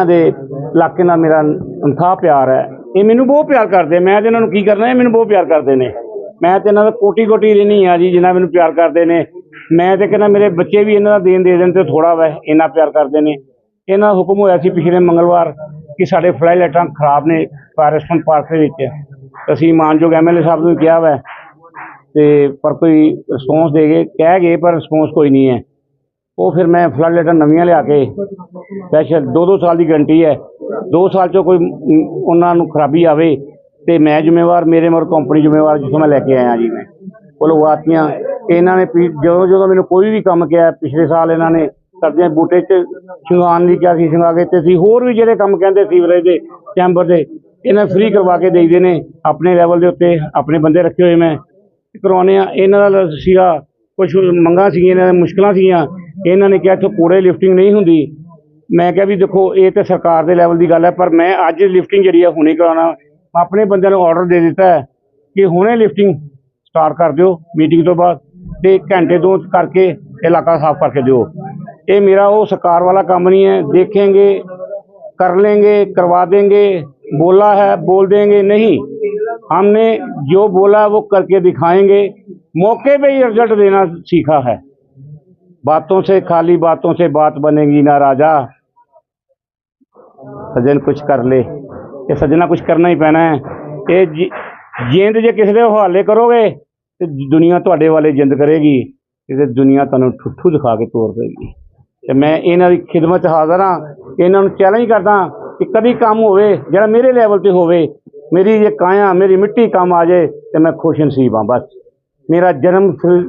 ਇਹਨਾਂ ਦੇ ਇਲਾਕੇ ਨਾਲ ਮੇਰਾ ਅੰਥਾ ਪਿਆਰ ਹੈ। ਇਹ ਮੈਨੂੰ ਬਹੁਤ ਪਿਆਰ ਕਰਦੇ ਮੈਂ ਤੇ ਇਹਨਾਂ ਨੂੰ ਕੀ ਕਰਨਾ, ਇਹ ਮੈਨੂੰ ਬਹੁਤ ਪਿਆਰ ਕਰਦੇ ਨੇ। ਮੈਂ ਤੇ ਇਹਨਾਂ ਦਾ ਕੋਟੀ ਕੋਟੀ ਰਹਿਣੀ ਆ ਜੀ, ਜਿੰਨਾ ਮੈਨੂੰ ਪਿਆਰ ਕਰਦੇ ਨੇ। ਮੈਂ ਤੇ ਕਹਿੰਦਾ ਮੇਰੇ ਬੱਚੇ ਵੀ ਇਹਨਾਂ ਦਾ ਦੇਣ ਦੇ ਦੇਣ ਤੇ ਥੋੜਾ ਵਾ, ਇੰਨਾ ਪਿਆਰ ਕਰਦੇ ਨੇ। ਇਹਨਾਂ ਦਾ ਹੁਕਮ ਹੋਇਆ ਸੀ ਪਿਛਲੇ ਮੰਗਲਵਾਰ ਕਿ ਸਾਡੇ ਫਲਾਈ ਲਾਈਟਾਂ ਖਰਾਬ ਨੇ ਫਾਇਰਸਟਨ ਪਾਰਕ ਦੇ ਵਿੱਚ। ਅਸੀਂ ਮਾਨਯੋਗ ਐਮਐਲਏ ਸਾਹਿਬ ਨੂੰ ਕਿਹਾ ਵੈ ਤੇ ਪਰ ਕੋਈ ਰਿਸਪੌਂਸ ਦੇ ਗਏ, ਕਹਿ ਗਏ, ਪਰ ਰਿਸਪੌਂਸ ਕੋਈ ਨਹੀਂ ਹੈ। ਉਹ ਫਿਰ ਮੈਂ ਫਲੱਡ ਲੈਟਰ ਨਵੀਆਂ ਲਿਆ ਕੇ ਸਪੈਸ਼ਲ ਦੋ ਦੋ ਸਾਲ ਦੀ ਗਾਰੰਟੀ ਹੈ। ਦੋ ਸਾਲ ਚੋਂ ਕੋਈ ਉਹਨਾਂ ਨੂੰ ਖਰਾਬੀ ਆਵੇ ਤੇ ਮੈਂ ਜ਼ਿੰਮੇਵਾਰ, ਮੇਰੇ ਮਰ ਕੰਪਨੀ ਜ਼ਿੰਮੇਵਾਰ ਜਿੱਥੋਂ ਮੈਂ ਲੈ ਕੇ ਆਇਆ ਜੀ ਮੈਂ। ਉਹ ਲਗਵਾਤੀਆਂ ਇਹਨਾਂ ਨੇ ਪੀ- ਜਦੋਂ ਜਦੋਂ ਮੈਨੂੰ ਕੋਈ ਵੀ ਕੰਮ ਕਿਹਾ, ਪਿਛਲੇ ਸਾਲ ਇਹਨਾਂ ਨੇ ਸਰਦੀਆਂ ਬੂਟੇ 'ਚ ਸ਼ਿੰਗਾਨ ਲਈ ਕਿਹਾ ਸੀ, ਸ਼ਿੰਗਾ ਕੇ ਤੇ ਸੀ ਹੋਰ ਵੀ ਜਿਹੜੇ ਕੰਮ ਕਹਿੰਦੇ ਸੀਵਰੇਜ ਦੇ ਚੈਂਬਰ ਦੇ, ਇਹਨਾਂ ਫ੍ਰੀ ਕਰਵਾ ਕੇ ਦੇਈਦੇ ਨੇ, ਆਪਣੇ ਲੈਵਲ ਦੇ ਉੱਤੇ ਆਪਣੇ ਬੰਦੇ ਰੱਖੇ ਹੋਏ ਮੈਂ। ਕਰਵਾਉਂਦੇ ਆ ਇਹਨਾਂ ਦਾ ਸੀਗਾ ਕੁਝ ਮੰਗਾਂ ਸੀਗੀਆਂ, ਇਹਨਾਂ ਦੀਆਂ ਮੁਸ਼ਕਲਾਂ ਸੀਗੀਆਂ इन्होंने कहा इतों कूड़े लिफ्टिंग नहीं होंगी मैं क्या भी, देखो, ये तो सरकार के लैवल की गल है, पर मैं अज लिफ्टिंग जी हमने करा अपने बंद ऑर्डर दे दिता है कि हमने लिफ्टिंग स्टार्ट कर दौ मीटिंग तो बाद घंटे दो करके इलाका साफ़ करके दौ ये मेरा वो सरकार वाला काम नहीं है। देखेंगे, कर लेंगे, करवा देंगे, बोला है, बोल देंगे, नहीं। हमने जो बोला, वो करके दिखाएँगे। मौके पे ही रिज़ल्ट देना सीखा है। बातों से खाली बातों से बात बनेगी ना राजा सजन कुछ कर ले ये सजना कुछ करना ही पैना है ਇਹ ਜੀ- ਜਿੰਦ ਜੇ ਕਿਸੇ ਦੇ ਹਵਾਲੇ ਕਰੋਗੇ ਤੇ ਦੁਨੀਆ ਤੁਹਾਡੇ ਵਾਲੇ ਜਿੰਦ ਕਰੇਗੀ ਤੇ ਦੁਨੀਆ ਤੁਹਾਨੂੰ ਠੁੱਠੂ ਦਿਖਾ ਕੇ ਤੋਰ ਦੇਗੀ ਤੇ ਮੈਂ ਇਹਨਾਂ ਦੀ ਖਿਦਮਤ 'ਚ ਹਾਜ਼ਰ ਹਾਂ ਇਹਨਾਂ ਨੂੰ ਚੈਲੰਜ ਕਰਦਾ ਕਿ ਕਦੀ ਕੰਮ ਹੋਵੇ ਜਿਹੜਾ ਮੇਰੇ ਲੈਵਲ ਤੇ ਹੋਵੇ ਮੇਰੀ ਜੇ ਕਾਇਆ ਮੇਰੀ ਮਿੱਟੀ ਕੰਮ ਆ ਜਾਏ ਤੇ ਮੈਂ ਖੁਸ਼ ਨਸੀਬ ਹਾਂ ਬਸ ਮੇਰਾ ਜਨਮ ਸ-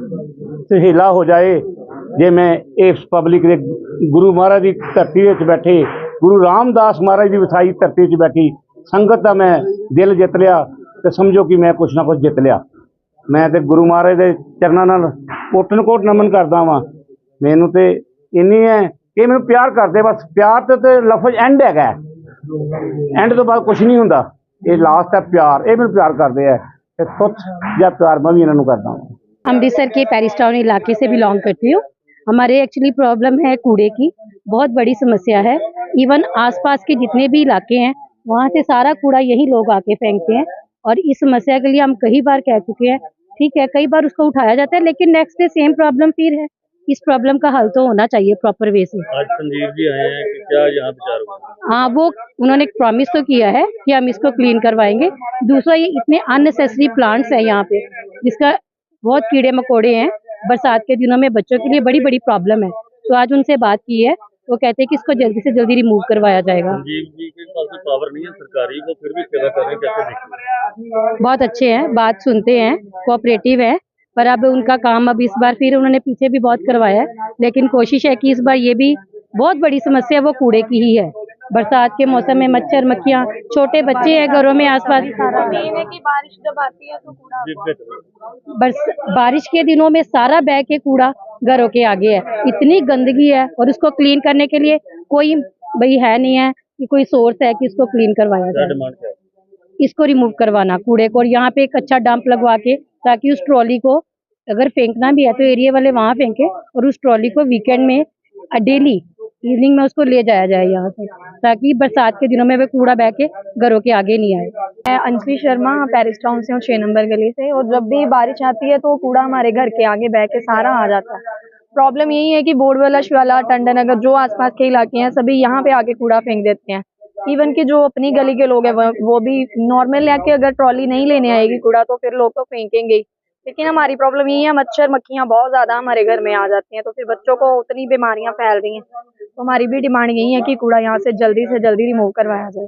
ਸੁਹੇਲਾ ਹੋ ਜਾਏ ਜੇ ਮੈਂ ਇਸ ਪਬਲਿਕ ਦੇ ਗੁਰੂ ਮਹਾਰਾਜ ਦੀ ਧਰਤੀ ਵਿੱਚ ਬੈਠੇ ਗੁਰੂ ਰਾਮਦਾਸ ਮਹਾਰਾਜ ਦੀ ਵਸਾਈ ਧਰਤੀ 'ਚ ਬੈਠੀ ਸੰਗਤ ਦਾ ਮੈਂ ਦਿਲ ਜਿੱਤ ਲਿਆ ਤੇ ਸਮਝੋ ਕਿ ਮੈਂ ਕੁਛ ਨਾ ਕੁਛ ਜਿੱਤ ਲਿਆ ਮੈਂ ਤੇ ਗੁਰੂ ਮਹਾਰਾਜ ਦੇ ਚਰਨਾਂ ਨਾਲ ਕੋਟ ਨੂੰ ਕੋਟ ਨਮਨ ਕਰਦਾ ਵਾਂ ਮੈਨੂੰ ਤੇ ਇੰਨੀ ਹੈ ਕਿ ਮੈਨੂੰ ਪਿਆਰ ਕਰਦੇ ਬਸ ਪਿਆਰ ਤੇ ਤੇ ਲਫ਼ਜ਼ ਐਂਡ ਹੈਗਾ ਐਂਡ ਤੋਂ ਬਾਅਦ ਕੁਝ ਨਹੀਂ ਹੁੰਦਾ ਇਹ ਲਾਸਟ ਹੈ ਪਿਆਰ ਇਹ ਮੈਨੂੰ ਪਿਆਰ ਕਰਦੇ ਆ ਤੇ ਤੁੱਛ ਜਾਂ ਪਿਆਰ ਮੈਂ ਵੀ ਇਹਨਾਂ ਨੂੰ ਕਰਦਾ ਹਾਂ अमृतसर के पैरिस टाउन इलाके से बिलोंग करती हूँ हमारे एक्चुअली प्रॉब्लम है कूड़े की। बहुत बड़ी समस्या है। इवन आसपास के जितने भी इलाके हैं वहाँ से सारा कूड़ा यही लोग आके फेंकते हैं। और इस समस्या के लिए हम कई बार कह चुके हैं। ठीक है कई बार उसको उठाया जाता है लेकिन नेक्स्ट डे सेम प्रॉब्लम फिर है। इस प्रॉब्लम का हल तो होना चाहिए प्रॉपर वे से। आज संजीव जी आए हैं कि क्या यहाँ विचार हाँ वो उन्होंने प्रॉमिस तो किया है कि हम इसको क्लीन करवाएँगे। दूसरा ये इतने अननेसेसरी प्लांट्स हैं यहाँ पे जिसका बहुत कीड़े मकोड़े हैं। बरसात के दिनों में बच्चों के लिए बड़ी बड़ी प्रॉब्लम है। तो आज उनसे बात की है। वो कहते हैं कि इसको जल्दी से जल्दी रिमूव करवाया जाएगा। संजीव जी के पास पावर नहीं है सरकारी वो फिर भी सेवा कर रहे हैं कैसे बहुत अच्छे हैं बात सुनते हैं कोऑपरेटिव है पर अब उनका काम अब इस बार फिर उन्होंने पीछे भी बहुत करवाया है। लेकिन कोशिश है कि इस बार ये भी बहुत बड़ी समस्या वो कूड़े की ही है। बरसात के मौसम में मच्छर मक्खियाँ छोटे बच्चे हैं घरों में आसपास। मेन है कि बारिश जब आती है तो कूड़ा बरस बारिश के दिनों में सारा बह के कूड़ा घरों के आगे है। इतनी गंदगी है और उसको क्लीन करने के लिए कोई भाई है नहीं है कि कोई सोर्स है कि इसको क्लीन करवाया जाए। इसको रिमूव करवाना कूड़े को और यहाँ पे एक अच्छा डंप लगवा के ताकि उस ट्रॉली को अगर फेंकना भी है तो एरिया वाले वहाँ फेंके और उस ट्रॉली को वीकेंड में डेली इवनिंग में उसको ले जाया जाए यहाँ से, ताकि बरसात के दिनों में वे कूड़ा बह के घरों के आगे नहीं आए। मैं अंजलि शर्मा पेरिस टाउन से हूँ, छह नंबर गली से, और जब भी बारिश आती है तो कूड़ा हमारे घर के आगे बह के सारा आ जाता है। प्रॉब्लम यही है कि बोर्डवाला शिवाला टंडन नगर जो आसपास के इलाके हैं, सभी यहाँ पे आके कूड़ा फेंक देते हैं। इवन कि जो अपनी गली के लोग हैं, वो भी नॉर्मल है कि अगर ट्रॉली नहीं लेने आएगी कूड़ा तो फिर लोग तो फेंकेंगे ही। लेकिन हमारी प्रॉब्लम यही है मच्छर मक्खियाँ बहुत ज़्यादा हमारे घर में आ जाती हैं तो फिर बच्चों को उतनी बीमारियाँ फैल रही हैं। तो हमारी भी डिमांड यही है कि कूड़ा यहाँ से जल्दी से जल्दी रिमूव करवाया जाए।